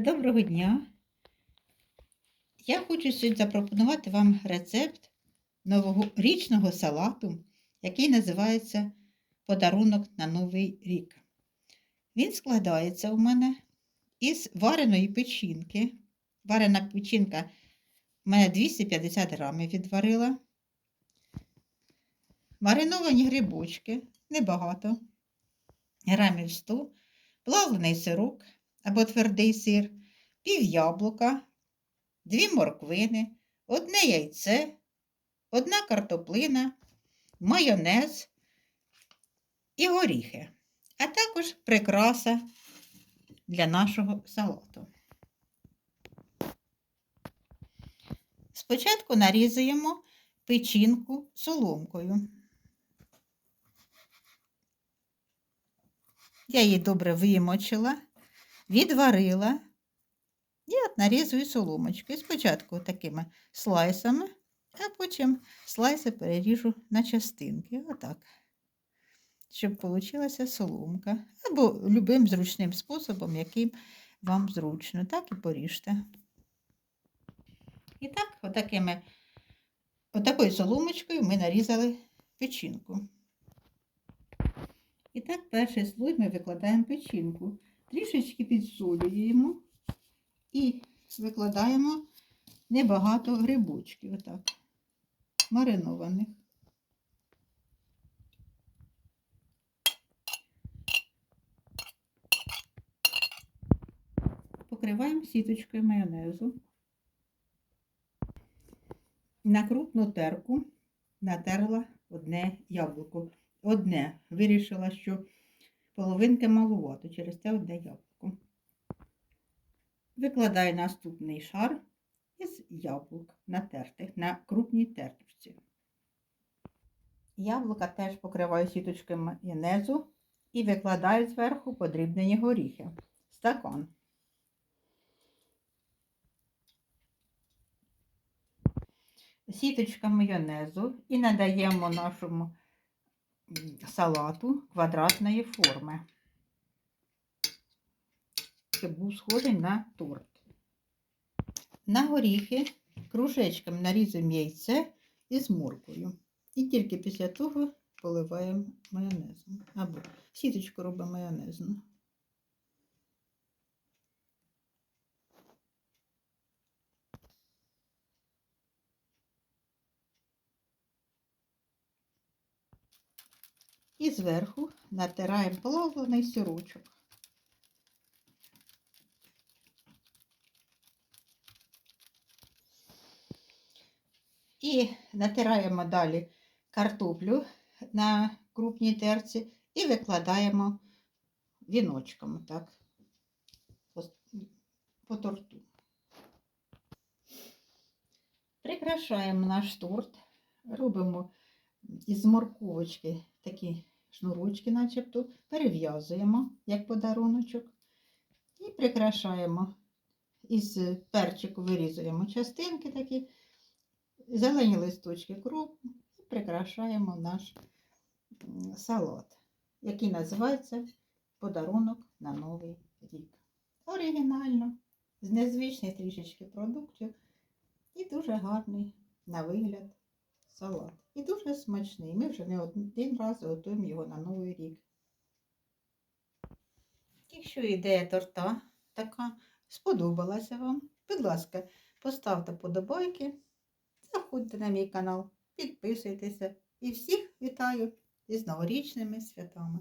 Доброго дня! Я хочу сьогодні запропонувати вам рецепт новорічного салату, який називається Подарунок на Новий рік. Він складається у мене із вареної печінки. Варена печінка у мене 250 грамів відварила. Мариновані грибочки, небагато, грамів 100, плавлений сирок або твердий сир, пів яблука, дві морквини, одне яйце, одна картоплина, майонез і горіхи, а також прикраса для нашого салату. Спочатку нарізуємо печінку соломкою. Я її добре вимочила відварила і от нарізую соломочки. Спочатку такими слайсами, а потім слайси переріжу на частинки. Отак. Щоб вийшла соломка. Або любим зручним способом, яким вам зручно. Так і поріжте. І так, отакими, отакою соломочкою ми нарізали печінку. І так, перший слой ми викладаємо печінку трішечки підсолюємо і викладаємо небагато грибочків, отак, маринованих. Покриваємо сіточкою майонезу. На крупну терку натерла одне яблуко. Одне вирішила, що половинки малувато, через це одне яблуко. Викладаю наступний шар із яблук натертих на крупній тертушці. Яблука теж покриваю сіточкою майонезу і викладаю зверху подрібнені горіхи. Стакан. Сіточка майонезу і надаємо нашому салату квадратної форми, щоб був схожий на торт. На горіхи кружечками нарізуємо яйце із моркою. І тільки після того поливаємо майонезом. Або сіточку робимо майонезну. І зверху натираємо плавлений сирочок. І натираємо далі картоплю на крупній терці і викладаємо віночком так, по, по торту. Прикрашаємо наш торт, робимо із морковочки такі шнурочки, начебто, перев'язуємо як подаруночок і прикрашаємо. Із перчику вирізуємо частинки такі, зелені листочки кропу і прикрашаємо наш салат, який називається Подарунок на Новий рік. Оригінально, з незвичних трішечки продуктів і дуже гарний на вигляд салат. І дуже смачний. Ми вже не один раз готуємо його на Новий рік. Якщо ідея торта така сподобалася вам, будь ласка, поставте подобайки, заходьте на мій канал, підписуйтеся і всіх вітаю із новорічними святами.